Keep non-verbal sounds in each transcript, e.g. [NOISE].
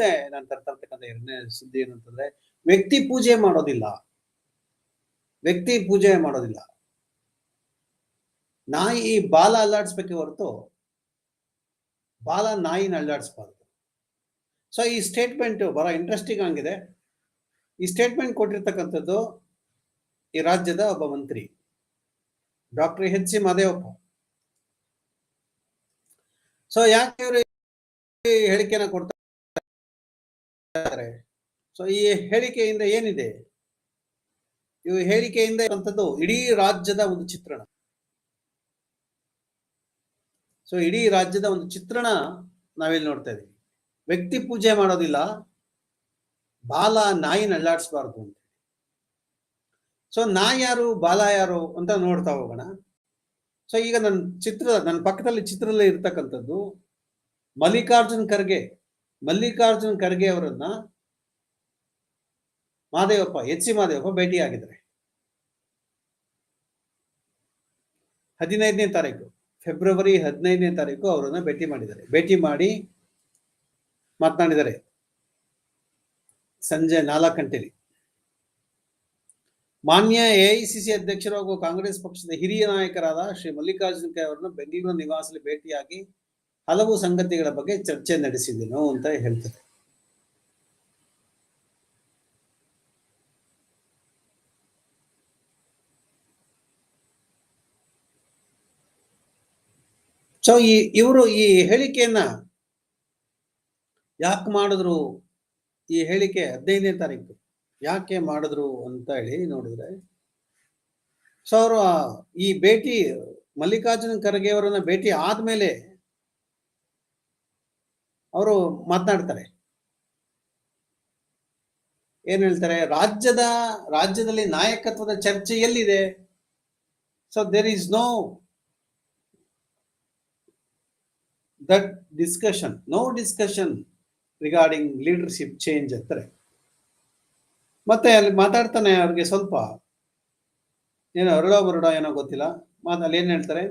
ಮುಂದೆ ನಾನು ತರ್ತಾ ಇರ್ತಕ್ಕಂಥ ಎರಡನೇ ಸುದ್ದಿ ಏನಂತಂದ್ರೆ ವ್ಯಕ್ತಿ ಪೂಜೆ ಮಾಡೋದಿಲ್ಲ. ವ್ಯಕ್ತಿ ಪೂಜೆ ಮಾಡೋದಿಲ್ಲ. ನಾಯಿ ಬಾಲ ಅಲ್ಲಾಡಿಸ್ಬೇಕೆ ಹೊರತು, ಬಾಲ ನಾಯಿನ ಅಲ್ಲಾಡಿಸ್ಬಾರ್ದು. ಸೊ ಈ ಸ್ಟೇಟ್ಮೆಂಟ್ ಬಹಳ ಇಂಟ್ರೆಸ್ಟಿಂಗ್ ಆಗಿದೆ. ಈ ಸ್ಟೇಟ್ಮೆಂಟ್ ಕೊಟ್ಟಿರ್ತಕ್ಕಂಥದ್ದು ಈ ರಾಜ್ಯದ ಒಬ್ಬ ಮಂತ್ರಿ doctor H C Mahadevappa so ಯಾಕೆ ಇವರು ಹೇಳಿಕೆನ ಕೊಡ್ತಾರೆ ಸೊ ಈ ಹೇಳಿಕೆಯಿಂದ ಏನಿದೆ? ಈ ಹೇಳಿಕೆಯಿಂದ ಇರುವಂತದ್ದು ಇಡೀ ರಾಜ್ಯದ ಒಂದು ಚಿತ್ರಣ. ಸೊ ಇಡೀ ರಾಜ್ಯದ ಒಂದು ಚಿತ್ರಣ ನಾವಿಲ್ಲಿ ನೋಡ್ತಾ ಇದೀವಿ ವ್ಯಕ್ತಿ ಪೂಜೆ ಮಾಡೋದಿಲ್ಲ. ಬಾಲ ನಾಯಿ ನಳ್ಳಾಡಿಸ್ಬಾರ್ದು ಅಂತ ಸೊ ನಾಯಿ ಯಾರು, ಬಾಲ ಯಾರು ಅಂತ ನೋಡ್ತಾ ಹೋಗೋಣ. ಸೊ ಈಗ ನನ್ನ ಚಿತ್ರ ನನ್ನ ಪಕ್ಕದಲ್ಲಿ ಚಿತ್ರದಲ್ಲಿ ಇರ್ತಕ್ಕಂಥದ್ದು ಮಲ್ಲಿಕಾರ್ಜುನ್ ಖರ್ಗೆ. ಮಲ್ಲಿಕಾರ್ಜುನ್ ಖರ್ಗೆ ಅವರನ್ನ ಮಾದೇವಪ್ಪ, ಎಚ್ ಸಿ ಮಾದೇವಪ್ಪ ಭೇಟಿಯಾಗಿದ್ದಾರೆ. ಹದಿನೈದನೇ ತಾರೀಕು, ಫೆಬ್ರವರಿ ಹದಿನೈದನೇ ತಾರೀಕು ಅವರನ್ನ ಭೇಟಿ ಮಾಡಿದ್ದಾರೆ. ಭೇಟಿ ಮಾಡಿ ಮಾತನಾಡಿದ್ದಾರೆ. ಸಂಜೆ ನಾಲ್ಕು ಗಂಟೆಲಿ. ಮಾನ್ಯ ಎಐಸಿಸಿ ಅಧ್ಯಕ್ಷರು ಹಾಗೂ ಕಾಂಗ್ರೆಸ್ ಪಕ್ಷದ ಹಿರಿಯ ನಾಯಕರಾದ ಶ್ರೀ ಮಲ್ಲಿಕಾರ್ಜುನ ಖರ್ಗೆ ಅವರನ್ನು ಬೆಂಗಳೂರು ನಿವಾಸದಲ್ಲಿ ಭೇಟಿಯಾಗಿ ಹಲವು ಸಂಗತಿಗಳ ಬಗ್ಗೆ ಚರ್ಚೆ ನಡೆಸಿದೆನು ಅಂತ ಹೇಳ್ತಾರೆ ಸೊ ಈ, ಇವರು ಈ ಹೇಳಿಕೆಯನ್ನ ಯಾಕೆ ಮಾಡಿದ್ರು? ಈ ಹೇಳಿಕೆ ಹದಿನೈದನೇ ತಾರೀಕು. ಯಾಕೆ ಮಾಡಿದ್ರು ಅಂತ ಹೇಳಿ ನೋಡಿದ್ರೆ, ಸೊ, ಅವರು ಈ ಭೇಟಿ ಮಲ್ಲಿಕಾರ್ಜುನ ಖರ್ಗೆ ಅವರನ್ನ ಭೇಟಿ ಆದ್ಮೇಲೆ ಅವರು ಮಾತನಾಡ್ತಾರೆ. ಏನ್ ಹೇಳ್ತಾರೆ? ರಾಜ್ಯದ, ರಾಜ್ಯದಲ್ಲಿ ನಾಯಕತ್ವದ ಚರ್ಚೆ ಎಲ್ಲಿದೆ? So there is no that discussion no discussion regarding leadership change ಅಂತಾರೆ ಮತ್ತೆ ಅಲ್ಲಿ ಮಾತಾಡ್ತಾನೆ ಅವ್ರಿಗೆ ಸ್ವಲ್ಪ. ಏನೋ ಅರಳೋ ಬರಡೋ ಏನೋ ಗೊತ್ತಿಲ್ಲ. ಮಾತು ಅಲ್ಲಿ ಏನ್ ಹೇಳ್ತಾರೆ?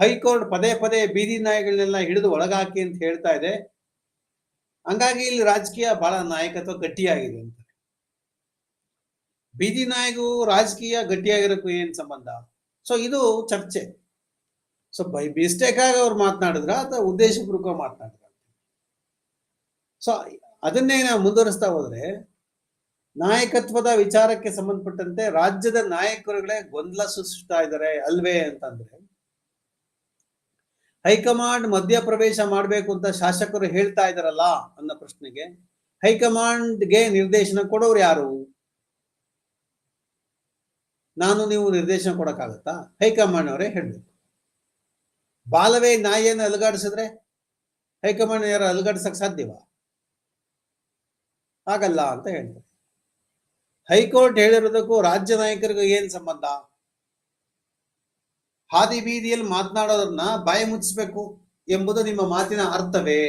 ಹೈಕೋರ್ಟ್ ಪದೇ ಪದೇ ಬೀದಿ ನಾಯಿಗಳನ್ನೆಲ್ಲ ಹಿಡಿದು ಒಳಗಾಕಿ ಅಂತ ಹೇಳ್ತಾ ಇದೆ. ಹಂಗಾಗಿ ಇಲ್ಲಿ ರಾಜಕೀಯ ಬಹಳ ನಾಯಕತ್ವ ಗಟ್ಟಿಯಾಗಿದೆ ಅಂತ. ಬೀದಿ ನಾಯಿಗೂ ರಾಜಕೀಯ ಗಟ್ಟಿಯಾಗಿರೋಕ್ಕೂ ಏನ್ ಸಂಬಂಧ? ಸೊ ಇದು ಚರ್ಚೆ. ಸೊ ಬೈ ಮಿಸ್ಟೇಕ್ ಆಗಿ ಅವ್ರು ಮಾತನಾಡಿದ್ರ ಅಥವಾ ಉದ್ದೇಶಪೂರ್ವಕ ಮಾತನಾಡಿದ್ರ ಸೊ ಅದನ್ನೇ ನಾವು ಮುಂದುವರಿಸ್ತಾ ಹೋದ್ರೆ, ನಾಯಕತ್ವದ ವಿಚಾರಕ್ಕೆ ಸಂಬಂಧಪಟ್ಟಂತೆ ರಾಜ್ಯದ ನಾಯಕರುಗಳೇ ಗೊಂದಲ ಸೃಷ್ಟಿಸ್ತಾ ಇದ್ದಾರೆ ಅಲ್ವೇ ಅಂತಂದ್ರೆ ಹೈಕಮಾಂಡ್ ಮಧ್ಯಪ್ರವೇಶ ಮಾಡಬೇಕು ಅಂತ ಶಾಸಕರು ಹೇಳ್ತಾ ಇದಾರಲ್ಲ ಅನ್ನೋ ಪ್ರಶ್ನೆಗೆ ಹೈಕಮಾಂಡ್ಗೆ ನಿರ್ದೇಶನ ಕೊಡೋರು ಯಾರು? ನಾನು ನೀವು ನಿರ್ದೇಶನ ಕೊಡಕ್ಕಾಗತ್ತಾ? ಹೈಕಮಾಂಡ್ ಅವರೇ ಹೇಳಬೇಕು. ಬಾಲವೇ ನಾಯಿಯನ್ನು ಅಲುಗಾಡಿಸಿದ್ರೆ ಹೈಕಮಾಂಡ್ ಯಾರು ಅಲುಗಾಡಿಸಕ್ ಸಾಧ್ಯವಾ? ಆಗಲ್ಲ ಅಂತ ಹೇಳ್ತಾರೆ. ಹೈಕೋರ್ಟ್ ಹೇಳಿರೋದಕ್ಕೂ ರಾಜ್ಯ ನಾಯಕರಿಗೂ ಏನು ಸಂಬಂಧ? ಹಾದಿ ಬೀದಿಯಲ್ಲಿ ಮಾತನಾಡೋದನ್ನ ಬಾಯಿ ಮುಚ್ಚಿಸ್ಬೇಕು ಎಂಬುದು ನಿಮ್ಮ ಮಾತಿನ ಅರ್ಥವೇ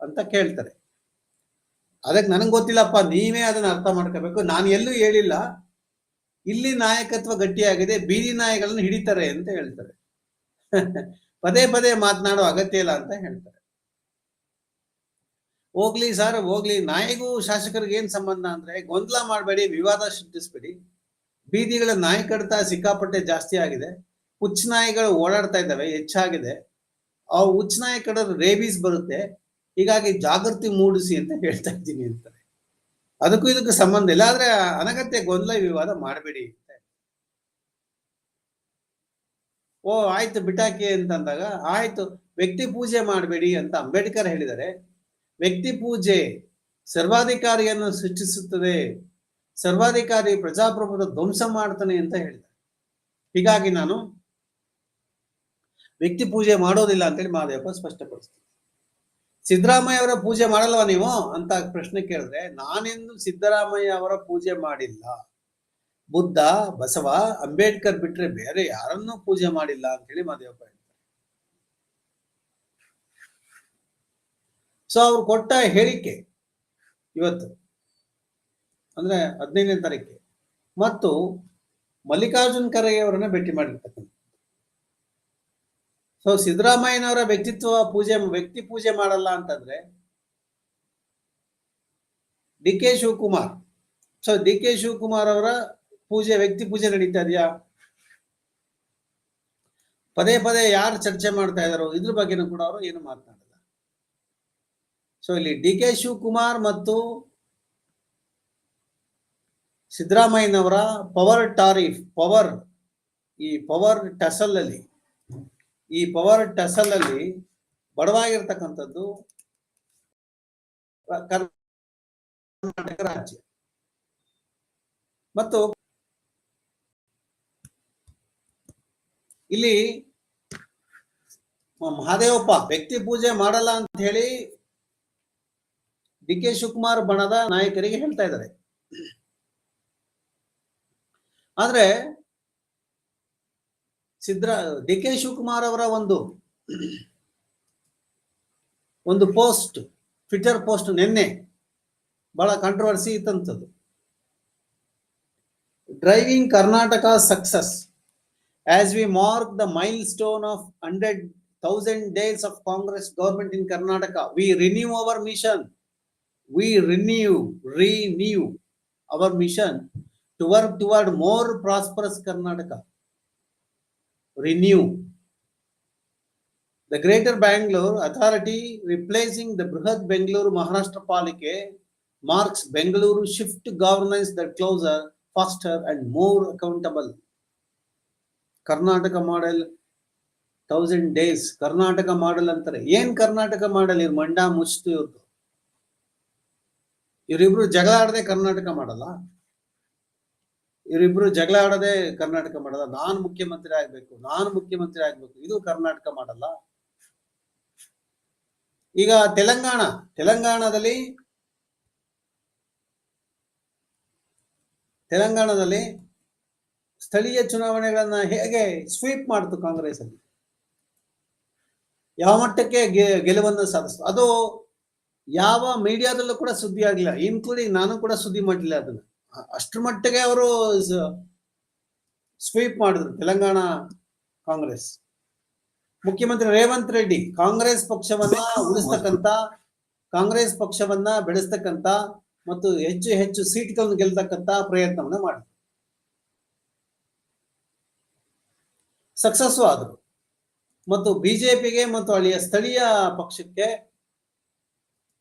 ಅಂತ ಕೇಳ್ತಾರೆ. ಅದಕ್ಕೆ ನನಗೆ ಗೊತ್ತಿಲ್ಲಪ್ಪ, ನೀವೇ ಅದನ್ನ ಅರ್ಥ ಮಾಡ್ಕೋಬೇಕು. ನಾನು ಎಲ್ಲೂ ಹೇಳಿಲ್ಲ, ಇಲ್ಲಿ ನಾಯಕತ್ವ ಗಟ್ಟಿಯಾಗಿದೆ, ಬೀದಿ ನಾಯಿಗಳನ್ನು ಹಿಡಿತಾರೆ ಅಂತ ಹೇಳ್ತಾರೆ. [LAUGHS] ಪದೇ ಪದೇ ಮಾತನಾಡೋ ಅಗತ್ಯ ಇಲ್ಲ ಅಂತ ಹೇಳ್ತಾರೆ. ಹೋಗ್ಲಿ ಸರ್, ಹೋಗ್ಲಿ. ನಾಯಿಗೂ ಶಾಸಕರಿಗೆ ಏನ್ ಸಂಬಂಧ ಅಂದ್ರೆ, ಗೊಂದಲ ಮಾಡಬೇಡಿ, ವಿವಾದ ಸೃಷ್ಟಿಸ್ಬೇಡಿ. ಬೀದಿಗಳ ನಾಯಿ ಕಡಿತ ಸಿಕ್ಕಾಪಟ್ಟೆ ಜಾಸ್ತಿ ಆಗಿದೆ. ಹುಚ್ಚ ನಾಯಿಗಳು ಓಡಾಡ್ತಾ ಇದ್ದಾವೆ, ಹೆಚ್ಚಾಗಿದೆ. ಆ ಹುಚ್ಚ ನಾಯಿ ಕಡೋದು ರೇಬೀಸ್ ಬರುತ್ತೆ. ಹೀಗಾಗಿ ಜಾಗೃತಿ ಮೂಡಿಸಿ ಅಂತ ಹೇಳ್ತಾ ಇದ್ದೀನಿ ಅಂತಾರೆ. ಅದಕ್ಕೂ ಇದಕ್ಕೂ ಸಂಬಂಧ ಇಲ್ಲ, ಆದ್ರೆ ಅನಗತ್ಯ ಗೊಂದಲ ವಿವಾದ ಮಾಡಬೇಡಿ ಅಂತ ಓ, ಆಯ್ತು ಬಿಟಾಕಿ ಅಂತಂದಾಗ, ಆಯ್ತು, ವ್ಯಕ್ತಿ ಪೂಜೆ ಮಾಡಬೇಡಿ ಅಂತ ಅಂಬೇಡ್ಕರ್ ಹೇಳಿದರೆ ವ್ಯಕ್ತಿ ಪೂಜೆ ಸರ್ವಾಧಿಕಾರಿಯನ್ನು ಸೃಷ್ಟಿಸುತ್ತದೆ. ಸರ್ವಾಧಿಕಾರಿ ಪ್ರಜಾಪ್ರಭುತ್ವ ಧ್ವಂಸ ಮಾಡ್ತಾನೆ ಅಂತ ಹೇಳಿದ್ದಾರೆ. ಹೀಗಾಗಿ ನಾನು ವ್ಯಕ್ತಿ ಪೂಜೆ ಮಾಡೋದಿಲ್ಲ ಅಂತೇಳಿ ಮಹಾದೇವಪ್ಪ ಸ್ಪಷ್ಟಪಡಿಸ್ತೀನಿ ಸಿದ್ದರಾಮಯ್ಯ ಅವರ ಪೂಜೆ ಮಾಡಲ್ವ ನೀವು? ಅಂತ ಪ್ರಶ್ನೆ ಕೇಳಿದ್ರೆ, ನಾನೆಂದು ಸಿದ್ದರಾಮಯ್ಯ ಅವರ ಪೂಜೆ ಮಾಡಿಲ್ಲ. ಬುದ್ಧ, ಬಸವ, ಅಂಬೇಡ್ಕರ್ ಬಿಟ್ರೆ ಬೇರೆ ಯಾರನ್ನೂ ಪೂಜೆ ಮಾಡಿಲ್ಲ ಅಂತ ಹೇಳಿ ಮಹಾದೇವಪ್ಪ ಹೇಳ್ತಾರೆ. ಸೊ ಅವ್ರು ಕೊಟ್ಟ ಹೇಳಿಕೆ ಇವತ್ತು, ಅಂದ್ರೆ ಹದಿನೈದನೇ ತಾರೀಕೆ ಮತ್ತು ಮಲ್ಲಿಕಾರ್ಜುನ್ ಖರ್ಗೆ ಅವರನ್ನ ಭೇಟಿ ಮಾಡಿರ್ತಕ್ಕಂಥ ಸೊ ಸಿದ್ದರಾಮಯ್ಯನವರ ವ್ಯಕ್ತಿತ್ವ ಪೂಜೆ ವ್ಯಕ್ತಿ ಪೂಜೆ ಮಾಡಲ್ಲ ಅಂತಂದ್ರೆ D K Shivakumar so D K Shivakumar ಅವರ ಪೂಜೆ ವ್ಯಕ್ತಿ ಪೂಜೆ ನಡೀತಾ ಇದೆಯಾ ಪದೇ ಪದೇ ಯಾರು ಚರ್ಚೆ ಮಾಡ್ತಾ ಇದಾರೋ ಇದ್ರ ಬಗ್ಗೆನೂ ಕೂಡ ಅವರು ಏನು ಮಾತನಾಡಲ್ಲ ಸೊ ಇಲ್ಲಿ ಡಿ ಕೆ ಶಿವಕುಮಾರ್ ಮತ್ತು ಸಿದ್ದರಾಮಯ್ಯನವರ ಪವರ್ ಟಾರಿಫ್ ಪವರ್ ಈ ಪವರ್ ಟಸಲ್ ಅಲ್ಲಿ ಈ ಪವರ್ ಟಸಲ್ ಅಲ್ಲಿ ಬಡವಾಗಿರ್ತಕ್ಕಂಥದ್ದು ಕರ್ನಾಟಕ ರಾಜ್ಯ. ಮತ್ತು ಇಲ್ಲಿ ಮಹಾದೇವಪ್ಪ ವ್ಯಕ್ತಿ ಪೂಜೆ ಮಾಡಲ್ಲ ಅಂತ ಹೇಳಿ ಡಿ ಕೆ ಶಿವಕುಮಾರ್ ಬಣದ ನಾಯಕರಿಗೆ ಹೇಳ್ತಾ ಇದ್ದಾರೆ. ಆದ್ರೆ ಸಿದ್ರಾ ಡಿ ಕೆ ಶಿವಕುಮಾರ್ ಅವರ ಒಂದು ಒಂದು ಪೋಸ್ಟ್, ಟ್ವಿಟರ್ ಪೋಸ್ಟ್ ನಿನ್ನೆ ಬಹಳ controversy ಇತ್ತಂಥದ್ದು driving Karnataka success. As we mark the milestone of hundred thousand days of Congress government in Karnataka we renew our mission we renew renew our mission to work toward more prosperous Karnataka. Renew. The Greater Bangalore Authority replacing the Brihat Bangalore Maharashtra Palike marks Bangalore shift to governance that closer, faster and more accountable. Karnataka model. Thousand days Karnataka model ಅಂತಾರೆ ಏನ್ Karnataka model ಇವ್ರು ಮಂಡ ಮುಚ್ತು ಇವ್ರದ್ದು ಇವರಿಬ್ರು ಜಗಳ ಆಡದೆ ಕರ್ನಾಟಕ ಮಾಡಲ್ಲ ಇವರಿಬ್ರು ಜಗಳ ಆಡದೆ ಕರ್ನಾಟಕ ಮಾಡಲ್ಲ. ನಾನು ಮುಖ್ಯಮಂತ್ರಿ ಆಗ್ಬೇಕು, ನಾನು ಮುಖ್ಯಮಂತ್ರಿ ಆಗ್ಬೇಕು, ಇದು ಕರ್ನಾಟಕ ಮಾಡಲ್ಲ. ಈಗ ತೆಲಂಗಾಣ, ತೆಲಂಗಾಣದಲ್ಲಿ ತೆಲಂಗಾಣದಲ್ಲಿ ಸ್ಥಳೀಯ ಚುನಾವಣೆಗಳನ್ನ ಹೇಗೆ ಸ್ವೀಪ್ ಮಾಡ್ತು ಕಾಂಗ್ರೆಸ್ ಅಲ್ಲಿ ಯಾವ ಮಟ್ಟಕ್ಕೆ ಗೆಲುವನ್ನು ಸಾಧಿಸ್ತು? ಅದು ಯಾವ ಮೀಡಿಯಾದಲ್ಲೂ ಕೂಡ ಸುದ್ದಿ ಆಗ್ಲಿಲ್ಲ ಇನ್ಕ್ಲೂಡಿಂಗ್ ನಾನು ಕೂಡ ಸುದ್ದಿ ಮಾಡಲಿಲ್ಲ ಅದನ್ನ. ಅಷ್ಟ್ರ ಮಟ್ಟಿಗೆ ಅವರು ಸ್ವೀಪ್ ಮಾಡಿದ್ರು ತೆಲಂಗಾಣ ಕಾಂಗ್ರೆಸ್. ಮುಖ್ಯಮಂತ್ರಿ ರೇವಂತ್ ರೆಡ್ಡಿ, ಕಾಂಗ್ರೆಸ್ ಪಕ್ಷವನ್ನ ಉಳಿಸ್ತಕ್ಕಂತ ಕಾಂಗ್ರೆಸ್ ಪಕ್ಷವನ್ನ ಬೆಳೆಸ್ತಕ್ಕಂತ ಮತ್ತು ಹೆಚ್ಚು ಹೆಚ್ಚು ಸೀಟ್ಗಳನ್ನು ಗೆಲ್ತಕ್ಕಂತ ಪ್ರಯತ್ನವನ್ನ ಮಾಡಿದ್ರು. ಸಕ್ಸಸ್ ಆದರು. ಮತ್ತು ಬಿಜೆಪಿಗೆ ಮತ್ತು ಅಲ್ಲಿಯ ಸ್ಥಳೀಯ ಪಕ್ಷಕ್ಕೆ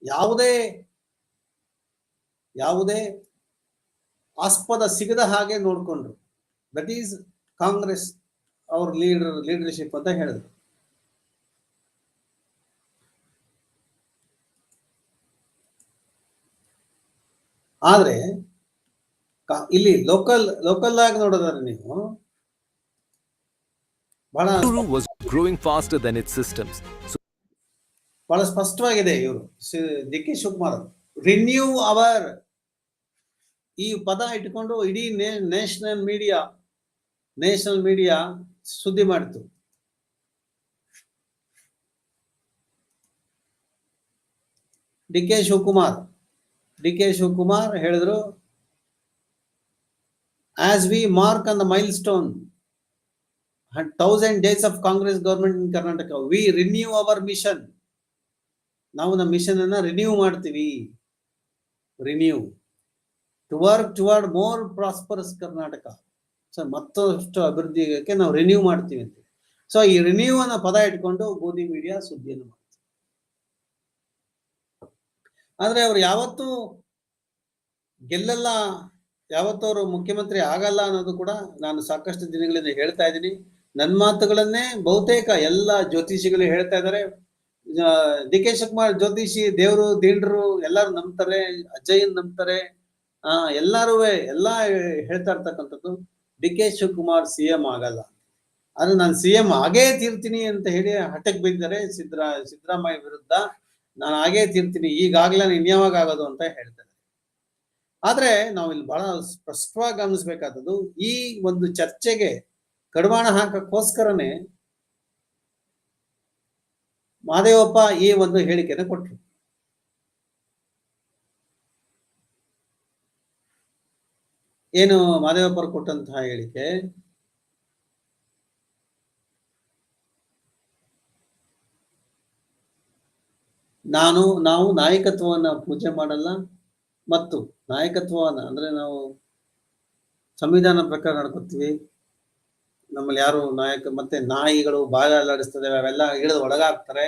ಯಾವುದೇ ಯಾವುದೇ ಆಸ್ಪದ ಸಿಗದ ಹಾಗೆ ನೋಡ್ಕೊಂಡ್ರು. ದಟ್ ಈಸ್ ಕಾಂಗ್ರೆಸ್ ಅವ್ರ ಲೀಡರ್ ಲೀಡರ್ಶಿಪ್ ಅಂತ ಹೇಳಿದ್ರು. ಆದ್ರೆ ಇಲ್ಲಿ ಲೋಕಲ್ ಲೋಕಲ್ ಆಗಿ ನೋಡೋದಾದ್ರೆ ನೀವು ಬಹಳ growing was growing it systems ಬಹಳ ಸ್ಪಷ್ಟವಾಗಿದೆ ಇವರು. D K Shivakumar renew our ಈ ಪದ ಇಟ್ಕೊಂಡು ಇಡೀ ನ್ಯಾಷನಲ್ ಮೀಡಿಯಾ ನ್ಯಾಷನಲ್ ಮೀಡಿಯಾ ಸುದ್ದಿ ಮಾಡಿತು. D K Shivakumar, D K Shivakumar ಹೇಳಿದ್ರು as we mark on the milestone thousand days of Congress government in Karnataka we renew our mission ನಾವು ನಮ್ಮ mission ಅನ್ನ ರಿನ್ಯೂ ಮಾಡ್ತೀವಿ. Renew to work toward more prosperous Karnataka so ಮತ್ತಷ್ಟು ಅಭಿವೃದ್ಧಿಗೆ ನಾವು renew ಮಾಡ್ತೀವಿ ಅಂತ. ಸೊ ಈ ರಿನ್ಯೂ ಅನ್ನೋ ಪದ ಇಟ್ಕೊಂಡು ಗೋಧಿ ಮೀಡಿಯಾ ಸುದ್ದಿಯನ್ನು ಆದ್ರೆ ಅವ್ರು ಯಾವತ್ತೂ ಗೆಲ್ಲಲ್ಲ, ಯಾವತ್ತೂ ಅವರು ಮುಖ್ಯಮಂತ್ರಿ ಆಗಲ್ಲ ಅನ್ನೋದು ಕೂಡ ನಾನು ಸಾಕಷ್ಟು ದಿನಗಳಿಂದ ಹೇಳ್ತಾ ಇದ್ದೀನಿ. ನನ್ನ ಮಾತುಗಳನ್ನೇ ಬಹುತೇಕ ಎಲ್ಲ ಜ್ಯೋತಿಷಿಗಳು ಹೇಳ್ತಾ ಇದ್ದಾರೆ. ಡಿ ಕೆ ಶಿವಕುಮಾರ್ ಜ್ಯೋತಿಷಿ ದೇವರು ದೀಂಡ್ರು ಎಲ್ಲರೂ ನಂಬ್ತಾರೆ, ಅಜ್ಜಯ್ಯನ್ ನಂಬ್ತಾರೆ. ಆ ಎಲ್ಲಾರು ಎಲ್ಲಾ ಹೇಳ್ತಾ ಇರ್ತಕ್ಕಂಥದ್ದು D K Shivakumar C M ಆಗಲ್ಲ. ಆದ್ರೆ ನಾನು ಸಿ ಎಂ ಆಗೇ ತೀರ್ತೀನಿ ಅಂತ ಹೇಳಿ ಹಠಕ್ಕೆ ಬಿದ್ದರೆ ಸಿದ್ದರಾ, ಸಿದ್ದರಾಮಯ್ಯ ವಿರುದ್ಧ ನಾನು ಆಗೇ ತೀರ್ತೀನಿ, ಈಗಾಗ್ಲೇ ಇನ್ಯಾವಾಗ ಆಗೋದು ಅಂತ ಹೇಳ್ತಾರೆ. ಆದ್ರೆ ನಾವು ಇಲ್ಲಿ ಬಹಳ ಸ್ಪಷ್ಟವಾಗಿ ಗಮನಿಸ್ಬೇಕಾದದ್ದು ಈ ಒಂದು ಚರ್ಚೆಗೆ ಕಡಿವಾಣ ಹಾಕಕ್ಕೋಸ್ಕರನೇ ಮಾದೇವಪ್ಪ ಈ ಒಂದು ಹೇಳಿಕೆಯನ್ನು ಕೊಟ್ಟರು ಏನು ಮಾದೇವಪ್ಪರು ಕೊಟ್ಟಂತಹ ಹೇಳಿಕೆ? ನಾನು, ನಾವು ನಾಯಕತ್ವವನ್ನ ಪೂಜೆ ಮಾಡಲ್ಲ ಮತ್ತು ನಾಯಕತ್ವವನ್ನ ಅಂದ್ರೆ ನಾವು ಸಂವಿಧಾನ ಪ್ರಕಾರ ನಡ್ಕೊತೀವಿ. ನಮ್ಮಲ್ಲಿ ಯಾರು ನಾಯಕ, ಮತ್ತೆ ನಾಯಿಗಳು ಬಾಲ ಅಲ್ಲಾಡಿಸ್ತದೆ ಅವೆಲ್ಲ ಹಿಡಿದು ಒಳಗಾಗ್ತಾರೆ.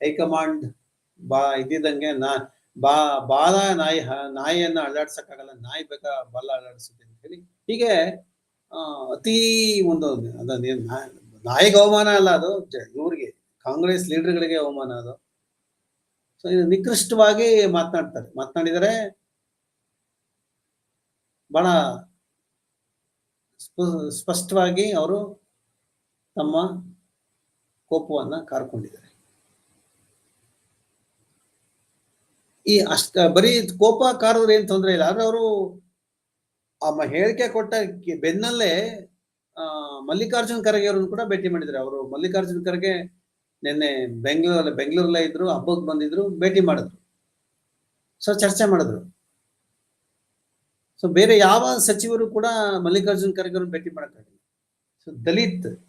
ಹೈಕಮಾಂಡ್ ಬಾ ಇದ್ದಿದ್ದಂಗೆ ನಾ ಬಾ, ಬಾಲ ನಾಯಿ ನಾಯಿಯನ್ನ ಅಳ್ಳಾಡ್ಸಕ್ಕಾಗಲ್ಲ ನಾಯಿ ಬೇಕಾ ಬಾಲ ಅಳ್ಳಾಡಿಸುತ್ತೆ ಅಂತ ಹೇಳಿ. ಹೀಗೆ ಅತಿ ಒಂದು ಅದೇ ನಾಯಿಗೆ ಅವಮಾನ ಅಲ್ಲ ಅದು ಇವ್ರಿಗೆ, ಕಾಂಗ್ರೆಸ್ ಲೀಡರ್ಗಳಿಗೆ ಅವಮಾನ ಅದು. ಸೊ ಇದು ನಿಕೃಷ್ಟವಾಗಿ ಮಾತನಾಡ್ತಾರೆ. ಮಾತನಾಡಿದರೆ ಬಹಳ ಸ್ಪಷ್ಟವಾಗಿ ಅವರು ತಮ್ಮ ಕೋಪವನ್ನ ಕಾರ್ಕೊಂಡಿದ್ದಾರೆ. ಈ ಅಷ್ಟ, ಬರೀ ಕೋಪ ಕಾರದ್ರೆ ಏನ್ ತೊಂದರೆ ಇಲ್ಲ, ಆದ್ರೆ ಅವರು ಆ ಹೇಳಿಕೆ ಕೊಟ್ಟ ಬೆನ್ನಲ್ಲೇ, ಆ, ಮಲ್ಲಿಕಾರ್ಜುನ್ ಖರ್ಗೆ ಅವರನ್ನು ಕೂಡ ಭೇಟಿ ಮಾಡಿದ್ರು. ಅವರು ಮಲ್ಲಿಕಾರ್ಜುನ್ ಖರ್ಗೆ ನಿನ್ನೆ ಬೆಂಗಳೂರಲ್ಲಿ, ಬೆಂಗಳೂರಲ್ಲೇ ಇದ್ರು ಹಬ್ಬಕ್ಕೆ ಬಂದಿದ್ರು, ಭೇಟಿ ಮಾಡಿದ್ರು. ಸೊ, ಚರ್ಚೆ ಮಾಡಿದ್ರು. ಸೊ, ಬೇರೆ ಯಾವ ಸಚಿವರು ಕೂಡ ಮಲ್ಲಿಕಾರ್ಜುನ್ ಖರ್ಗೆ ಅವ್ರನ್ನ ಭೇಟಿ ಮಾಡೋಕ್ಕಾಗಿಲ್ಲ so, Dalit.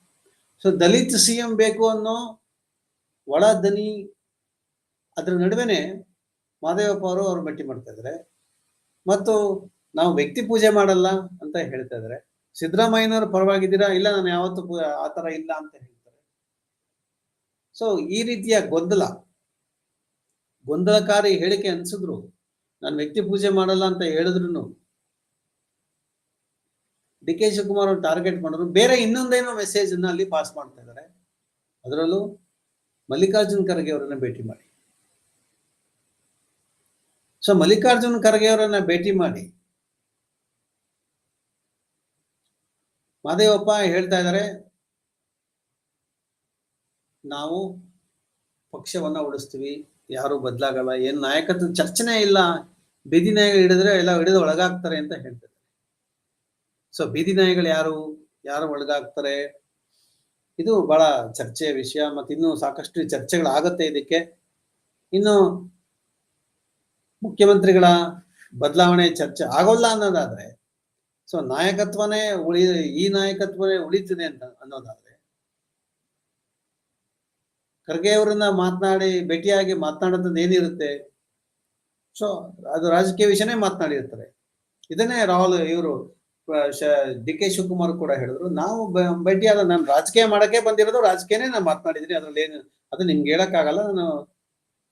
So, Dalit C M ಬೇಕು ಅನ್ನೋ ಒಳ ದನಿ ಅದ್ರ ನಡುವೆನೆ ಮಾದೇವಪ್ಪ ಅವರು ಅವ್ರು ಭೇಟಿ ಮಾಡ್ತಾ ಇದ್ದಾರೆ ಮತ್ತು ನಾವು ವ್ಯಕ್ತಿ ಪೂಜೆ ಮಾಡಲ್ಲ ಅಂತ ಹೇಳ್ತಾ ಇದ್ದಾರೆ ಸಿದ್ದರಾಮಯ್ಯನವರು ಪರವಾಗಿದ್ದೀರಾ? ಇಲ್ಲ, ನಾನು ಯಾವತ್ತೂ ಆ ತರ ಇಲ್ಲ ಅಂತ ಹೇಳ್ತಾರೆ. ಸೊ ಈ ರೀತಿಯ ಗೊಂದಲ, ಗೊಂದಲಕಾರಿ ಹೇಳಿಕೆ ಅನ್ಸಿದ್ರು. ನಾನು ವ್ಯಕ್ತಿ ಪೂಜೆ ಮಾಡಲ್ಲ ಅಂತ ಹೇಳಿದ್ರು ಡಿ ಕೆ ಶಿವಕುಮಾರ್ ಅವ್ರು ಟಾರ್ಗೆಟ್ ಮಾಡಿದ್ರು. ಬೇರೆ ಇನ್ನೊಂದೇನೋ ಮೆಸೇಜ್ ಅನ್ನ ಅಲ್ಲಿ ಪಾಸ್ ಮಾಡ್ತಾ ಇದ್ದಾರೆ ಅದರಲ್ಲೂ ಮಲ್ಲಿಕಾರ್ಜುನ್ ಖರ್ಗೆ ಅವರನ್ನ ಭೇಟಿ ಮಾಡಿ. ಸೊ ಮಲ್ಲಿಕಾರ್ಜುನ್ ಖರ್ಗೆ ಅವರನ್ನ ಭೇಟಿ ಮಾಡಿ. ಮಾದೇವಪ್ಪ ಹೇಳ್ತಾ ಇದ್ದಾರೆ, ನಾವು ಪಕ್ಷವನ್ನ ಉಳಿಸ್ತೀವಿ ಯಾರು ಬದಲಾಗಲ್ಲ, ಏನ್ ನಾಯಕತ್ವ ಚರ್ಚೆನೇ ಇಲ್ಲ, ಬೀದಿ ನಾಯಿಗಳು ಹಿಡಿದ್ರೆ ಎಲ್ಲ ಹಿಡಿದು ಒಳಗಾಗ್ತಾರೆ ಅಂತ ಹೇಳ್ತಾರೆ. ಸೊ ಬೀದಿ ನಾಯಿಗಳು ಯಾರು ಯಾರು ಒಳಗಾಗ್ತಾರೆ? ಇದು ಬಹಳ ಚರ್ಚೆಯ ವಿಷಯ ಮತ್ತೆ ಇನ್ನು ಸಾಕಷ್ಟು ಚರ್ಚೆಗಳಾಗತ್ತೆ ಇದಕ್ಕೆ. ಇನ್ನು ಮುಖ್ಯಮಂತ್ರಿಗಳ ಬದಲಾವಣೆ ಚರ್ಚೆ ಆಗೋಲ್ಲ ಅನ್ನೋದಾದ್ರೆ, ಸೊ ನಾಯಕತ್ವನೇ ಉಳಿ, ಈ ನಾಯಕತ್ವನೇ ಉಳಿತಿದೆ ಅಂತ ಅನ್ನೋದಾದ್ರೆ, ಖರ್ಗೆ ಅವರನ್ನ ಮಾತನಾಡಿ ಭೇಟಿಯಾಗಿ ಮಾತನಾಡೋದು ಏನಿರುತ್ತೆ? ಸೊ ಅದು ರಾಜಕೀಯ ವಿಷಯನೇ ಮಾತನಾಡಿರ್ತಾರೆ. ಇದನ್ನೇ ರಾಹುಲ್ ಇವರು ಡಿ ಕೆ ಶಿವಕುಮಾರ್ ಕೂಡ ಹೇಳಿದ್ರು. ನಾವು ಭೇಟಿಯಾದ ನಾನು ರಾಜಕೀಯ ಮಾಡಕ್ಕೆ ಬಂದಿರೋದು ರಾಜಕೀಯನೇ ನಾನು ಮಾತನಾಡಿದ್ದೀನಿ. ಅದ್ರಲ್ಲಿ ಏನು, ಅದು ನಿಮ್ಗೆ ಹೇಳಕ್ಕಾಗಲ್ಲ. ನಾನು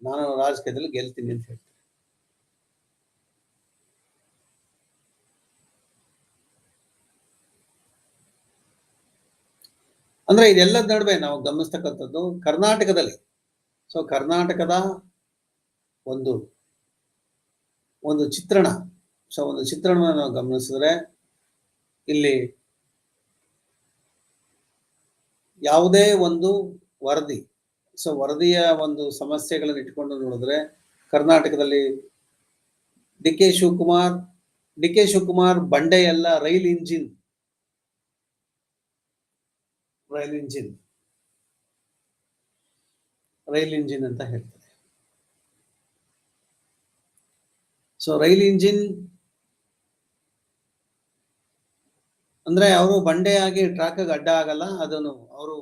ನಾನು ರಾಜಕೀಯದಲ್ಲಿ ಗೆಲ್ತೀನಿ ಅಂತ ಹೇಳ್ತೀನಿ. ಅಂದ್ರೆ ಇದೆಲ್ಲದ ನಡುವೆ ನಾವು ಗಮನಿಸ್ತಕ್ಕಂಥದ್ದು ಕರ್ನಾಟಕದಲ್ಲಿ. ಸೊ ಕರ್ನಾಟಕದ ಒಂದು ಒಂದು ಚಿತ್ರಣ. ಸೊ ಒಂದು ಚಿತ್ರಣವನ್ನು ನಾವು ಗಮನಿಸಿದ್ರೆ ಇಲ್ಲಿ ಯಾವುದೇ ಒಂದು ವರದಿ ಸೊ ವರದಿಯ ಒಂದು ಸಮಸ್ಯೆಗಳನ್ನು ಇಟ್ಕೊಂಡು ನೋಡಿದ್ರೆ ಕರ್ನಾಟಕದಲ್ಲಿ D K Shivakumar, D K Shivakumar ಬಂಡೆಯಲ್ಲ rail engine rail engine. Rail engine ಅಂತ ಹೇಳ್ತಾರೆ. ಸೊ ರೈಲ್ ಇಂಜಿನ್ ಅಂದ್ರೆ ಅವರು ಬಂಡೆಯಾಗಿ ಟ್ರ್ಯಾಕ್ ಅಡ್ಡ ಆಗಲ್ಲ, ಅದನ್ನು ಅವರು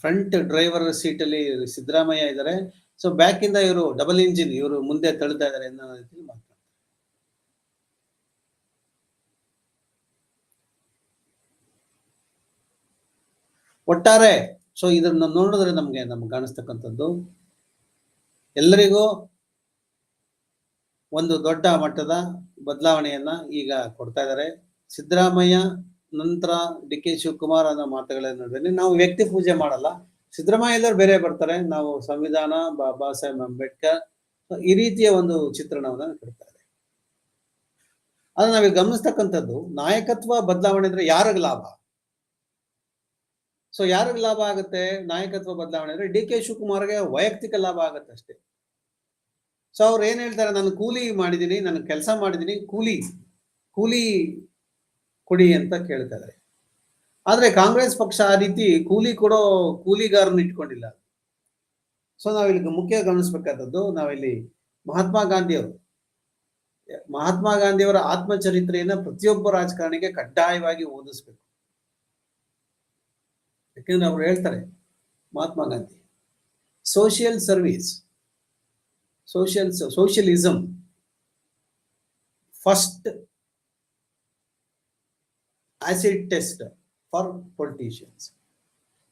ಫ್ರಂಟ್ ಡ್ರೈವರ್ ಸೀಟ್ ಅಲ್ಲಿ ಸಿದ್ದರಾಮಯ್ಯ ಇದ್ದಾರೆ. ಸೊ ಬ್ಯಾಕ್ ಇಂದ ಇವರು ಡಬಲ್ ಇಂಜಿನ್ ಇವರು ಮುಂದೆ ತಳ್ತಾ ಇದ್ದಾರೆ ಅನ್ನೋ ರೀತಿಯಲ್ಲಿ ಒಟ್ಟಾರೆ ಸೊ ಇದನ್ನ ನೋಡಿದ್ರೆ ನಮ್ಗೆ ನಮ್ಗೆ ಕಾಣಿಸ್ತಕ್ಕಂಥದ್ದು ಎಲ್ಲರಿಗೂ ಒಂದು ದೊಡ್ಡ ಮಟ್ಟದ ಬದಲಾವಣೆಯನ್ನ ಈಗ ಕೊಡ್ತಾ ಇದ್ದಾರೆ. ಸಿದ್ದರಾಮಯ್ಯ ನಂತರ ಡಿ ಕೆ ಶಿವಕುಮಾರ್ ಅನ್ನೋ ಮಾತುಗಳ ನಡುವೆ ನಾವು ವ್ಯಕ್ತಿ ಪೂಜೆ ಮಾಡಲ್ಲ. ಸಿದ್ದರಾಮಯ್ಯ ಎಲ್ಲರೂ ಬೇರೆ ಬರ್ತಾರೆ. ನಾವು ಸಂವಿಧಾನ ಬಾಬಾ ಸಾಹೇಬ್ ಅಂಬೇಡ್ಕರ್ ಈ ರೀತಿಯ ಒಂದು ಚಿತ್ರಣವನ್ನ ಕೊಡ್ತಾ ಇದೆ ಆದ್ರೆ ನಾವೀಗ ಗಮನಿಸ್ತಕ್ಕಂಥದ್ದು, ನಾಯಕತ್ವ ಬದಲಾವಣೆ ಅಂದ್ರೆ ಯಾರಿಗ ಲಾಭ? ಸೊ ಯಾರಿಗೆ ಲಾಭ ಆಗುತ್ತೆ? ನಾಯಕತ್ವ ಬದಲಾವಣೆ ಅಂದ್ರೆ ಡಿ ಕೆ ಶಿವಕುಮಾರ್ಗೆ ವೈಯಕ್ತಿಕ ಲಾಭ ಆಗುತ್ತೆ ಅಷ್ಟೇ. ಸೊ ಅವ್ರು ಏನ್ ಹೇಳ್ತಾರೆ? ನಾನು ಕೂಲಿ ಮಾಡಿದೀನಿ, ನಾನು ಕೆಲಸ ಮಾಡಿದೀನಿ, ಕೂಲಿ ಕೂಲಿ ಕೊಡಿ ಅಂತ ಕೇಳ್ತಾರೆ ಆದ್ರೆ ಕಾಂಗ್ರೆಸ್ ಪಕ್ಷ ಆ ರೀತಿ ಕೂಲಿ ಕೊಡೋ ಕೂಲಿಗಾರನ್ನ ಇಟ್ಕೊಂಡಿಲ್ಲ. ಸೊ ನಾವಿಲ್ಲಿ ಮುಖ್ಯ ಗಮನಿಸ್ಬೇಕಾದದ್ದು ನಾವಿಲ್ಲಿ ಮಹಾತ್ಮ ಗಾಂಧಿಯವರು. ಮಹಾತ್ಮ ಗಾಂಧಿಯವರ ಆತ್ಮಚರಿತ್ರೆಯನ್ನ ಪ್ರತಿಯೊಬ್ಬ ರಾಜಕಾರಣಿಗೆ ಕಡ್ಡಾಯವಾಗಿ ಓದಿಸ್ಬೇಕು. ಯಾಕೆಂದ್ರೆ ಅವ್ರು ಹೇಳ್ತಾರೆ, Mahatma Gandhi social service social socialism first acid test for politicians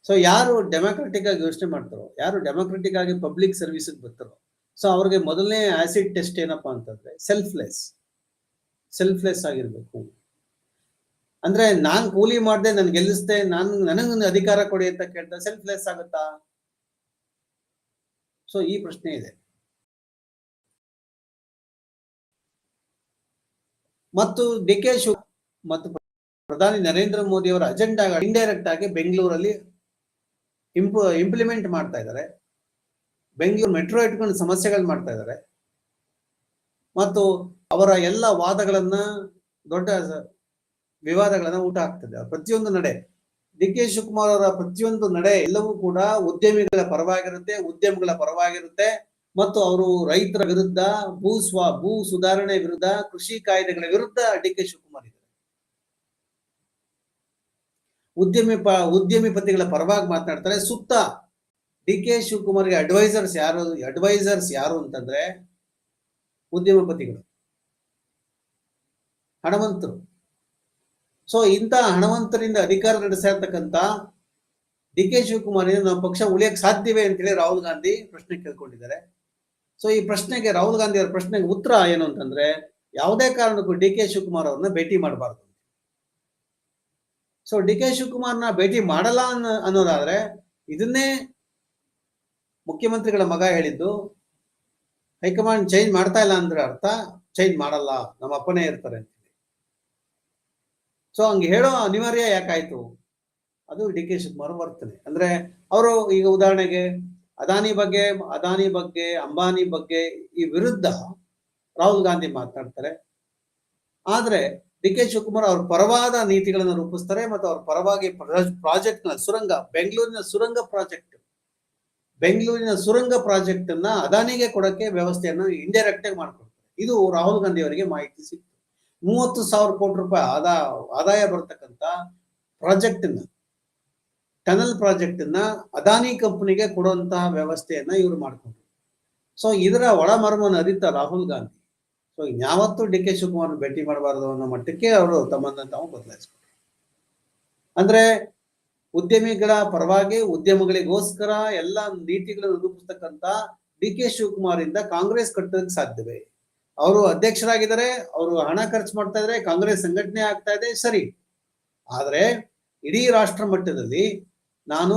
so ಯಾರು ಡೆಮೋಕ್ರೆಟಿಕ್ ಆಗಿ ಯೋಚನೆ ಮಾಡ್ತಾರೋ, ಯಾರು ಡೆಮೋಕ್ರೆಟಿಕ್ ಆಗಿ ಪಬ್ಲಿಕ್ ಸರ್ವಿಸ್ ಬರ್ತಾರೋ ಸೊ ಅವ್ರಿಗೆ ಮೊದಲನೇ ಆಸಿಡ್ ಟೆಸ್ಟ್ ಏನಪ್ಪಾ ಅಂತಂದ್ರೆ ಸೆಲ್ಫ್ಲೆಸ್ ಸೆಲ್ಫ್ಲೆಸ್ ಆಗಿರ್ಬೇಕು. ಅಂದ್ರೆ ನಾನ್ ಕೂಲಿ ಮಾಡ್ದೆ, ನನ್ ಗೆಲ್ಲಿಸ್ದೆ, ನಾನ್ ನನಗೊಂದು ಅಧಿಕಾರ ಕೊಡಿ ಅಂತ ಕೇಳ್ತಾ ಸೆಲ್ಫ್ಲೆಸ್ ಆಗುತ್ತಾ? ಸೊ ಈ ಪ್ರಶ್ನೆ ಇದೆ. ಮತ್ತು ಡಿ ಕೆ ಶಿವ ಮತ್ತು ಪ್ರಧಾನಿ ನರೇಂದ್ರ ಮೋದಿ ಅವರ ಅಜೆಂಡಾ ಇಂಡೈರೆಕ್ಟ್ ಆಗಿ ಬೆಂಗಳೂರಲ್ಲಿ ಇಂಪ್ ಇಂಪ್ಲಿಮೆಂಟ್ ಮಾಡ್ತಾ ಇದ್ದಾರೆ. ಬೆಂಗಳೂರು ಮೆಟ್ರೋ ಇಟ್ಕೊಂಡು ಸಮಸ್ಯೆಗಳು ಮಾಡ್ತಾ ಇದ್ದಾರೆ. ಮತ್ತು ಅವರ ಎಲ್ಲ ವಾದಗಳನ್ನ ದೊಡ್ಡ ವಿವಾದಗಳನ್ನ ಊಟ ಆಗ್ತದೆ. ಪ್ರತಿಯೊಂದು ನಡೆ. ಡಿ ಕೆ ಶಿವಕುಮಾರ್ ಅವರ ಪ್ರತಿಯೊಂದು ನಡೆ ಎಲ್ಲವೂ ಕೂಡ ಉದ್ಯಮಿಗಳ ಪರವಾಗಿರುತ್ತೆ ಉದ್ಯಮಿಗಳ ಪರವಾಗಿರುತ್ತೆ. ಮತ್ತು ಅವರು ರೈತರ ವಿರುದ್ಧ, ಭೂ ಸ್ವ, ಭೂ ಸುಧಾರಣೆ ವಿರುದ್ಧ, ಕೃಷಿ ಕಾಯ್ದೆಗಳ ವಿರುದ್ಧ ಡಿ ಕೆ ಶಿವಕುಮಾರ್ ಇದ್ದಾರೆ. ಉದ್ಯಮಿ ಪ ಉದ್ಯಮಿಪತಿಗಳ ಪರವಾಗಿ ಮಾತನಾಡ್ತಾರೆ. ಸುತ್ತ ಡಿ ಕೆ ಶಿವಕುಮಾರ್ಗೆ ಅಡ್ವೈಸರ್ಸ್ ಯಾರು ಅಡ್ವೈಸರ್ಸ್ ಯಾರು ಅಂತಂದ್ರೆ ಉದ್ಯಮಪತಿಗಳು ಹಣವಂತರು. ಸೊ ಇಂಥ ಹಣವಂತರಿಂದ ಅಧಿಕಾರ ನಡೆಸ್ತಾ ಡಿ ಕೆ ಶಿವಕುಮಾರ್ ನಮ್ಮ ಪಕ್ಷ ಉಳಿಯಕ್ಕೆ ಸಾಧ್ಯವೇ ಅಂತೇಳಿ ರಾಹುಲ್ ಗಾಂಧಿ ಪ್ರಶ್ನೆ ಕೇಳ್ಕೊಂಡಿದ್ದಾರೆ. ಸೊ ಈ ಪ್ರಶ್ನೆಗೆ ರಾಹುಲ್ ಗಾಂಧಿ ಅವರ ಪ್ರಶ್ನೆಗೆ ಉತ್ತರ ಏನು ಅಂತಂದ್ರೆ ಯಾವುದೇ ಕಾರಣಕ್ಕೂ ಡಿ ಕೆ ಶಿವಕುಮಾರ್ ಅವ್ರನ್ನ ಭೇಟಿ ಮಾಡಬಾರ್ದು ಸೊ ಡಿ ಕೆ ಶಿವಕುಮಾರ್ನ ಭೇಟಿ ಮಾಡಲ್ಲ ಅನ್ನೋ ಅನ್ನೋದಾದ್ರೆ ಇದನ್ನೇ ಮುಖ್ಯಮಂತ್ರಿಗಳ ಮಗ ಹೇಳಿದ್ದು, ಹೈಕಮಾಂಡ್ ಚೇಂಜ್ ಮಾಡ್ತಾ ಇಲ್ಲ ಅಂದ್ರೆ ಅರ್ಥ, ಚೇಂಜ್ ಮಾಡಲ್ಲ, ನಮ್ಮ ಅಪ್ಪನೇ ಇರ್ತಾರೆ ಸೊ ಹಂಗೆ ಹೇಳೋ ಅನಿವಾರ್ಯ ಯಾಕಾಯ್ತು? ಅದು ಡಿ ಕೆ ಶಿವಕುಮಾರ್ ವರ್ತನೆ. ಅಂದ್ರೆ ಅವರು ಈಗ ಉದಾಹರಣೆಗೆ ಅದಾನಿ ಬಗ್ಗೆ ಅದಾನಿ ಬಗ್ಗೆ, ಅಂಬಾನಿ ಬಗ್ಗೆ ಈ ವಿರುದ್ಧ ರಾಹುಲ್ ಗಾಂಧಿ ಮಾತನಾಡ್ತಾರೆ ಆದ್ರೆ ಡಿ ಕೆ ಶಿವಕುಮಾರ್ ಅವ್ರ ಪರವಾದ ನೀತಿಗಳನ್ನು ರೂಪಿಸ್ತಾರೆ ಮತ್ತು ಅವ್ರ ಪರವಾಗಿ ಪ್ರಾಜೆಕ್ಟ್ನ ಸುರಂಗ, ಬೆಂಗಳೂರಿನ ಸುರಂಗ ಪ್ರಾಜೆಕ್ಟ್. ಬೆಂಗಳೂರಿನ ಸುರಂಗ ಪ್ರಾಜೆಕ್ಟ್ ಅನ್ನ ಅದಾನಿಗೆ ಕೊಡಕ್ಕೆ ವ್ಯವಸ್ಥೆಯನ್ನು ಇಂಡೈರೆಕ್ಟ್ ಆಗಿ ಮಾಡ್ಕೊಡ್ತಾರೆ. ಇದು ರಾಹುಲ್ ಗಾಂಧಿ ಅವರಿಗೆ ಮಾಹಿತಿ ಸಿಕ್ತು ಮೂವತ್ತು ಸಾವಿರ ಕೋಟಿ ರೂಪಾಯಿ ಆದಾಯ ಆದಾಯ ಬರ್ತಕ್ಕಂಥ ಪ್ರಾಜೆಕ್ಟನ್ನ ಟನಲ್ ಪ್ರಾಜೆಕ್ಟನ್ನ ಅದಾನಿ ಕಂಪನಿಗೆ ಕೊಡುವಂತಹ ವ್ಯವಸ್ಥೆಯನ್ನ ಇವರು ಮಾಡ್ಕೊಂಡ್ರು. ಸೊ ಇದರ ಒಳಮರ್ಮವನ್ನು ಅರಿತ ರಾಹುಲ್ ಗಾಂಧಿ. ಸೊ ಯಾವತ್ತೂ ಡಿ ಕೆ ಶಿವಕುಮಾರ್ ಭೇಟಿ ಮಾಡಬಾರದು ಅನ್ನೋ ಮಟ್ಟಕ್ಕೆ ಅವರು ತಮ್ಮನ್ನ ತಾವು ಬದಲಾಯಿಸ್ಕೊಂಡ್ರು. ಅಂದ್ರೆ ಉದ್ಯಮಿಗಳ ಪರವಾಗಿ ಉದ್ಯಮಗಳಿಗೋಸ್ಕರ ಎಲ್ಲ ನೀತಿಗಳನ್ನು ರೂಪಿಸ್ತಕ್ಕಂಥ ಡಿ ಕೆ ಶಿವಕುಮಾರ್ ಇಂದ ಕಾಂಗ್ರೆಸ್ ಕಟ್ಟೋದಕ್ಕೆ ಸಾಧ್ಯವೇ? ಅವರು ಅಧ್ಯಕ್ಷರಾಗಿದ್ದಾರೆ, ಅವರು ಹಣ ಖರ್ಚು ಮಾಡ್ತಾ ಇದ್ರೆ ಕಾಂಗ್ರೆಸ್ ಸಂಘಟನೆ ಆಗ್ತಾ ಇದೆ, ಸರಿ. ಆದ್ರೆ ಇಡೀ ರಾಷ್ಟ್ರ ಮಟ್ಟದಲ್ಲಿ ನಾನು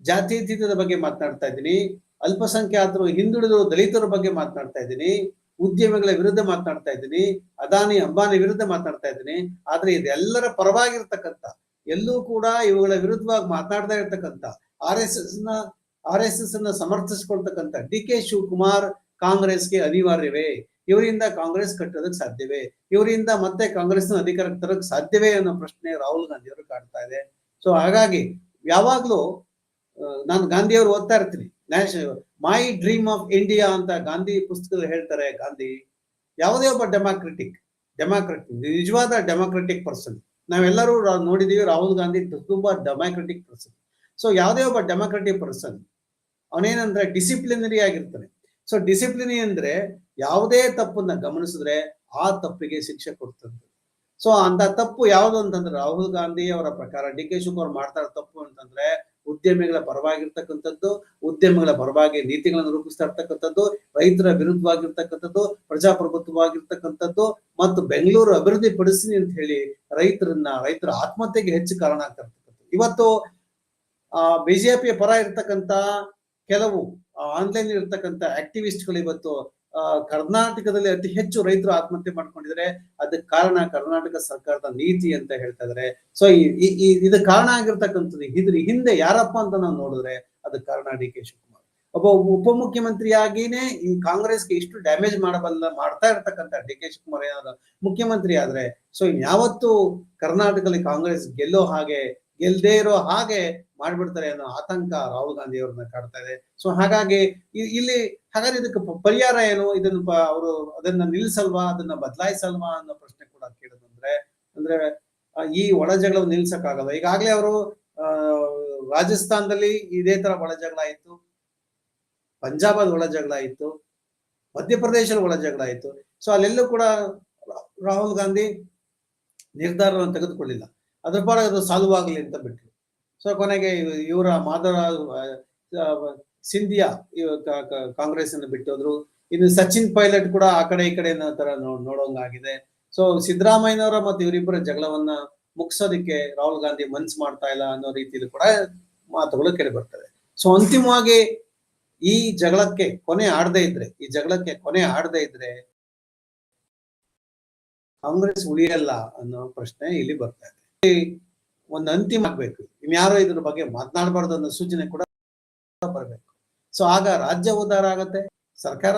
ಜಾತ್ಯತೀತದ ಬಗ್ಗೆ ಮಾತನಾಡ್ತಾ ಇದ್ದೀನಿ, ಅಲ್ಪಸಂಖ್ಯಾತರು ಹಿಂದುಳಿದರು ದಲಿತರ ಬಗ್ಗೆ ಮಾತನಾಡ್ತಾ ಇದ್ದೀನಿ, ಉದ್ಯಮಿಗಳ ವಿರುದ್ಧ ಮಾತನಾಡ್ತಾ ಇದ್ದೀನಿ, ಅದಾನಿ, ಅಂಬಾನಿ ವಿರುದ್ಧ ಮಾತನಾಡ್ತಾ ಇದ್ದೀನಿ, ಆದ್ರೆ ಇದೆಲ್ಲರ ಪರವಾಗಿರ್ತಕ್ಕಂಥ, ಎಲ್ಲೂ ಕೂಡ ಇವುಗಳ ವಿರುದ್ಧವಾಗಿ ಮಾತನಾಡ್ತಾ ಇರ್ತಕ್ಕಂಥ, ಆರ್ ಎಸ್ ಎಸ್ನ ಆರ್ ಎಸ್ ಎಸ್ ಅನ್ನ ಸಮರ್ಥಿಸಿಕೊಳ್ತಕ್ಕಂಥ ಡಿ ಕೆ ಶಿವಕುಮಾರ್ ಕಾಂಗ್ರೆಸ್ಗೆ ಅನಿವಾರ್ಯವೇ? ಇವರಿಂದ ಕಾಂಗ್ರೆಸ್ ಕಟ್ಟೋದಕ್ಕೆ ಸಾಧ್ಯವೇ? ಇವರಿಂದ ಮತ್ತೆ ಕಾಂಗ್ರೆಸ್ನ ಅಧಿಕಾರಕ್ಕೆ ತರಕ್ಕೆ ಸಾಧ್ಯವೇ ಅನ್ನೋ ಪ್ರಶ್ನೆ ರಾಹುಲ್ ಗಾಂಧಿ ಅವರು ಕಾಡ್ತಾ ಇದೆ. ಸೊ ಹಾಗಾಗಿ ಯಾವಾಗ್ಲೂ ನಾನು ಗಾಂಧಿಯವರು ಓದ್ತಾ ಇರ್ತೀನಿ. National my dream of India ಅಂತ ಗಾಂಧಿ ಪುಸ್ತಕದಲ್ಲಿ ಹೇಳ್ತಾರೆ ಗಾಂಧಿ. ಯಾವುದೇ ಒಬ್ಬ ಡೆಮಾಕ್ರೆಟಿಕ್ ಡೆಮಾಕ್ರೆಟಿಕ್, ನಿಜವಾದ ಡೆಮಾಕ್ರೆಟಿಕ್ ಪರ್ಸನ್, ನಾವೆಲ್ಲರೂ ನೋಡಿದೀವಿ ರಾಹುಲ್ ಗಾಂಧಿ ತುಂಬಾ ಡೆಮಾಕ್ರೆಟಿಕ್ ಪರ್ಸನ್. ಸೊ ಯಾವುದೇ ಒಬ್ಬ ಡೆಮಾಕ್ರೆಟಿಕ್ ಪರ್ಸನ್, ಅವನೇನಂದ್ರೆ ಡಿಸಿಪ್ಲಿನರಿ ಆಗಿರ್ತಾನೆ. ಸೊ ಡಿಸಿಪ್ಲಿನಿ ಅಂದ್ರೆ ಯಾವುದೇ ತಪ್ಪನ್ನ ಗಮನಿಸಿದ್ರೆ ಆ ತಪ್ಪಿಗೆ ಶಿಕ್ಷೆ ಕೊಡ್ತದ್ದು ಸೊ ಅಂತ ತಪ್ಪು ಯಾವುದು ಅಂತಂದ್ರೆ ರಾಹುಲ್ ಗಾಂಧಿ ಅವರ ಪ್ರಕಾರ ಡಿ ಕೆ ಶಿವಕುಮಾರ್ ಮಾಡ್ತಾ ಇರೋ ತಪ್ಪು ಅಂತಂದ್ರೆ ಉದ್ಯಮಿಗಳ ಪರವಾಗಿರ್ತಕ್ಕಂಥದ್ದು, ಉದ್ಯಮಿಗಳ ಪರವಾಗಿ ನೀತಿಗಳನ್ನು ರೂಪಿಸ್ತಾ ಇರ್ತಕ್ಕಂಥದ್ದು, ರೈತರ ವಿರುದ್ಧವಾಗಿರ್ತಕ್ಕಂಥದ್ದು, ಪ್ರಜಾಪ್ರಭುತ್ವವಾಗಿರ್ತಕ್ಕಂಥದ್ದು ಮತ್ತು ಬೆಂಗಳೂರು ಅಭಿವೃದ್ಧಿ ಪಡಿಸಿ ಅಂತ ಹೇಳಿ ರೈತರನ್ನ, ರೈತರ ಆತ್ಮಹತ್ಯೆಗೆ ಹೆಚ್ಚು ಕಾರಣ ಆಗ್ತಾ ಇರ್ತಕ್ಕಂಥದ್ದು. ಇವತ್ತು, ಆ, ಬಿಜೆಪಿಯ ಪರ ಇರ್ತಕ್ಕಂಥ ಕೆಲವು ಆನ್ಲೈನ್ ಇರ್ತಕ್ಕಂಥ ಆಕ್ಟಿವಿಸ್ಟ್ಗಳು ಇವತ್ತು ಕರ್ನಾಟಕದಲ್ಲಿ ಅತಿ ಹೆಚ್ಚು ರೈತರು ಆತ್ಮಹತ್ಯೆ ಮಾಡ್ಕೊಂಡಿದ್ದಾರೆ. ಅದಕ್ಕೆ ಕಾರಣ ಕರ್ನಾಟಕ ಸರ್ಕಾರದ ನೀತಿ ಅಂತ ಹೇಳ್ತಾ ಇದಾರೆ. ಸೊ ಈ ಇದಕ್ಕೆ ಕಾರಣ ಆಗಿರ್ತಕ್ಕಂಥದ್ದು ಇದ್ರ ಹಿಂದೆ ಯಾರಪ್ಪ ಅಂತ ನಾವು ನೋಡಿದ್ರೆ ಅದಕ್ಕೆ ಕಾರಣ ಡಿ ಕೆ ಶಿವಕುಮಾರ್. ಒಬ್ಬ ಉಪಮುಖ್ಯಮಂತ್ರಿಯಾಗಿನೇ ಈ ಕಾಂಗ್ರೆಸ್ಗೆ ಇಷ್ಟು ಡ್ಯಾಮೇಜ್ ಮಾಡಬಲ್ಲ, ಮಾಡ್ತಾ ಇರ್ತಕ್ಕಂಥ ಡಿ ಕೆ ಶಿವಕುಮಾರ್ ಏನಾದ್ರು ಮುಖ್ಯಮಂತ್ರಿ ಆದ್ರೆ ಸೊ ಇನ್ಯಾವತ್ತೂ ಕರ್ನಾಟಕದಲ್ಲಿ ಕಾಂಗ್ರೆಸ್ ಗೆಲ್ಲೋ ಹಾಗೆ ಗೆಲ್ದೇ ಇರೋ ಹಾಗೆ ಮಾಡ್ಬಿಡ್ತಾರೆ ಅನ್ನೋ ಆತಂಕ ರಾಹುಲ್ ಗಾಂಧಿ ಅವ್ರನ್ನ ಕಾಡ್ತಾ ಇದೆ. ಸೊ ಹಾಗಾಗಿ ಇಲ್ಲಿ ಹಾಗಾದ್ರೆ ಇದಕ್ಕೆ ಪರಿಹಾರ ಏನು? ಇದನ್ನ ಅವರು ಅದನ್ನ ನಿಲ್ಸಲ್ವಾ? ಅದನ್ನ ಬದಲಾಯಿಸಲ್ವಾ ಅನ್ನೋ ಪ್ರಶ್ನೆ ಕೂಡ ಕೇಳೋದಂದ್ರೆ ಅಂದ್ರೆ ಈ ಒಳ ಜಗಳ ನಿಲ್ಸಕ್ಕಾಗಲ್ಲ. ಈಗಾಗಲೇ ಅವರು ರಾಜಸ್ಥಾನದಲ್ಲಿ ಇದೇ ತರ ಒಳ ಜಗಳ ಆಯಿತು ಪಂಜಾಬದ ಒಳ ಜಗಳ ಇತ್ತು ಮಧ್ಯಪ್ರದೇಶದ ಒಳ ಜಗಳ ಆಯಿತು ಸೊ ಅಲ್ಲೆಲ್ಲೂ ಕೂಡ ರಾಹುಲ್ ಗಾಂಧಿ ನಿರ್ಧಾರವನ್ನು ತೆಗೆದುಕೊಳ್ಳಿಲ್ಲ. ಅದ್ರ ಪರ ಅದು ಸಾಲ್ವ್ ಆಗಲಿ ಅಂತ ಬಿಟ್ರು. ಸೊ ಕೊನೆಗೆ ಇವ- ಇವರ ಮಾದರ ಸಿಂಧಿಯಾ ಇವ ಕಾಂಗ್ರೆಸ್ ಅನ್ನು ಬಿಟ್ಟೋದ್ರು. ಇನ್ನು ಸಚಿನ್ ಪೈಲಟ್ ಕೂಡ ಆ ಕಡೆ ಈ ಕಡೆ ತರ ನೋಡೋಂಗಾಗಿದೆ. ಸೊ ಸಿದ್ದರಾಮಯ್ಯನವರ ಮತ್ತೆ ಇವರಿಬ್ಬರ ಜಗಳವನ್ನ ಮುಗಿಸೋದಕ್ಕೆ ರಾಹುಲ್ ಗಾಂಧಿ ಮನ್ಸ್ ಮಾಡ್ತಾ ಇಲ್ಲ ಅನ್ನೋ ರೀತಿಯಲ್ಲಿ ಕೂಡ ಮಾತುಗಳು ಕೇಳಿ ಬರ್ತವೆ ಸೊ ಅಂತಿಮವಾಗಿ ಈ ಜಗಳಕ್ಕೆ ಕೊನೆ ಆಡದೇ ಇದ್ರೆ, ಈ ಜಗಳಕ್ಕೆ ಕೊನೆ ಆಡದೇ ಇದ್ರೆ ಕಾಂಗ್ರೆಸ್ ಉಳಿಯಲ್ಲ ಅನ್ನೋ ಪ್ರಶ್ನೆ ಇಲ್ಲಿ ಬರ್ತಾ ಒಂದು ಅಂತಿಮ ಆಗ್ಬೇಕು. ಇನ್ಯಾರೋ ಇದ್ರ ಬಗ್ಗೆ ಮಾತನಾಡಬಾರ್ದು ಅನ್ನೋ ಸೂಚನೆ ಕೂಡ ಬರಬೇಕು. ಸೊ ಆಗ ರಾಜ್ಯ ಉದ್ಧಾರ ಆಗತ್ತೆ, ಸರ್ಕಾರ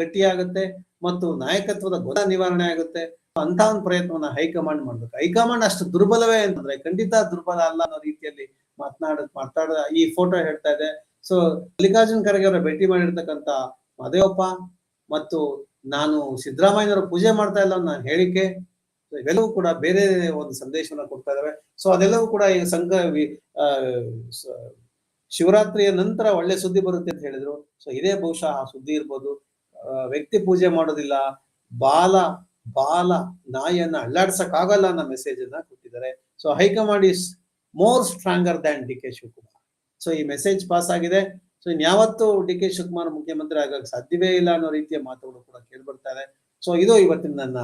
ಗಟ್ಟಿಯಾಗತ್ತೆ ಮತ್ತು ನಾಯಕತ್ವದ ಗೊತ್ತ ನಿವಾರಣೆ ಆಗುತ್ತೆ. ಅಂತ ಒಂದು ಪ್ರಯತ್ನವನ್ನ ಹೈಕಮಾಂಡ್ ಮಾಡ್ಬೇಕು. ಹೈಕಮಾಂಡ್ ಅಷ್ಟು ದುರ್ಬಲವೇ ಅಂತಂದ್ರೆ, ಖಂಡಿತ ದುರ್ಬಲ ಅಲ್ಲ ಅನ್ನೋ ರೀತಿಯಲ್ಲಿ ಮಾತನಾಡ ಮಾತಾಡ ಈ ಫೋಟೋ ಹೇಳ್ತಾ ಇದೆ. ಸೊ ಮಲ್ಲಿಕಾರ್ಜುನ್ ಖರ್ಗೆ ಅವರ ಭೇಟಿ ಮಾಡಿರ್ತಕ್ಕಂತ ಮದೇವಪ್ಪ ಮತ್ತು ನಾನು ಸಿದ್ದರಾಮಯ್ಯನವರು ಪೂಜೆ ಮಾಡ್ತಾ ಇಲ್ಲ ನಾನು ಹೇಳಿಕೆ ಇವೆಲ್ಲವೂ ಕೂಡ ಬೇರೆ ಒಂದು ಸಂದೇಶವನ್ನ ಕೊಡ್ತಾ ಇದಾವೆ ಸೊ ಅದೆಲ್ಲವೂ ಕೂಡ ಈ ಸಂಘ ಶಿವರಾತ್ರಿಯ ನಂತರ ಒಳ್ಳೆ ಸುದ್ದಿ ಬರುತ್ತೆ ಅಂತ ಹೇಳಿದ್ರು. ಸೊ ಇದೇ ಬಹುಶಃ ಆ ಸುದ್ದಿ ಇರ್ಬೋದು. ವ್ಯಕ್ತಿ ಪೂಜೆ ಮಾಡೋದಿಲ್ಲ. ಬಾಲ ಬಾಲ ನಾಯಿಯನ್ನ ಅಳ್ಳಾಡ್ಸಕ್ ಆಗಲ್ಲ ಅನ್ನೋ ಮೆಸೇಜ್ ಅನ್ನ ಕೊಟ್ಟಿದ್ದಾರೆ. So high command is more stronger than D K Shivakumar. So ಈ ಮೆಸೇಜ್ ಪಾಸ್ ಆಗಿದೆ. ಸೊ ಇನ್ಯಾವತ್ತೂ ಡಿ ಕೆ ಶಿವಕುಮಾರ್ ಮುಖ್ಯಮಂತ್ರಿ ಆಗಕ್ಕೆ ಸಾಧ್ಯವೇ ಇಲ್ಲ ಅನ್ನೋ ರೀತಿಯ ಮಾತುಗಳು ಕೂಡ ಕೇಳಿ ಇದೆ. ಸೊ ಇದು ಇವತ್ತಿನ ನನ್ನ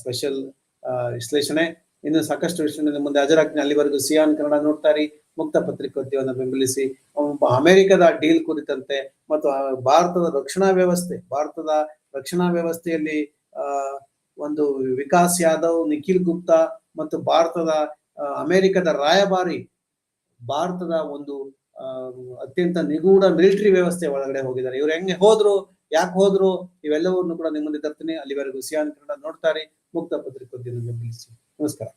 ಸ್ಪೆಷಲ್ ವಿಶ್ಲೇಷಣೆ. ಇನ್ನು ಸಾಕಷ್ಟು ವಿಶ್ಲೇಷಣೆ ಮುಂದೆ ಹಾಜರಾಗ್ತೀನಿ. ಅಲ್ಲಿವರೆಗೂ ಸಿಯಾನ್ ಕನ್ನಡ ನೋಡ್ತಾರಿ ಮುಕ್ತ ಪತ್ರಿಕೋದ್ಯಮವನ್ನು ಬೆಂಬಲಿಸಿ. ಅಮೆರಿಕದ ಡೀಲ್ ಕುರಿತಂತೆ ಮತ್ತು ಭಾರತದ ರಕ್ಷಣಾ ವ್ಯವಸ್ಥೆ, ಭಾರತದ ರಕ್ಷಣಾ ವ್ಯವಸ್ಥೆಯಲ್ಲಿ ಒಂದು ವಿಕಾಸ್ ಯಾದವ್, ನಿಖಿಲ್ ಗುಪ್ತಾ ಮತ್ತು ಭಾರತದ ಅಮೆರಿಕದ ರಾಯಭಾರಿ, ಭಾರತದ ಒಂದು ಅತ್ಯಂತ ನಿಗೂಢ ಮಿಲಿಟರಿ ವ್ಯವಸ್ಥೆ ಒಳಗಡೆ ಹೋಗಿದ್ದಾರೆ. ಇವ್ರು ಹೆಂಗೆ ಹೋದ್ರು, ಯಾಕೆ ಹೋದ್ರು, ಇವೆಲ್ಲವನ್ನು ಕೂಡ ನಿಮ್ಮ ಮುಂದೆ ತರ್ತೀನಿ. ಅಲ್ಲಿವರೆಗೂ ಸಿಯಾನ್ ಕನ್ನಡ ನೋಡ್ತಾರೆ ಮುಕ್ತ ಪತ್ರಿಕೋದ್ಯಮ ಬೆಂಬಲಿಸಿ ನಮಸ್ಕಾರ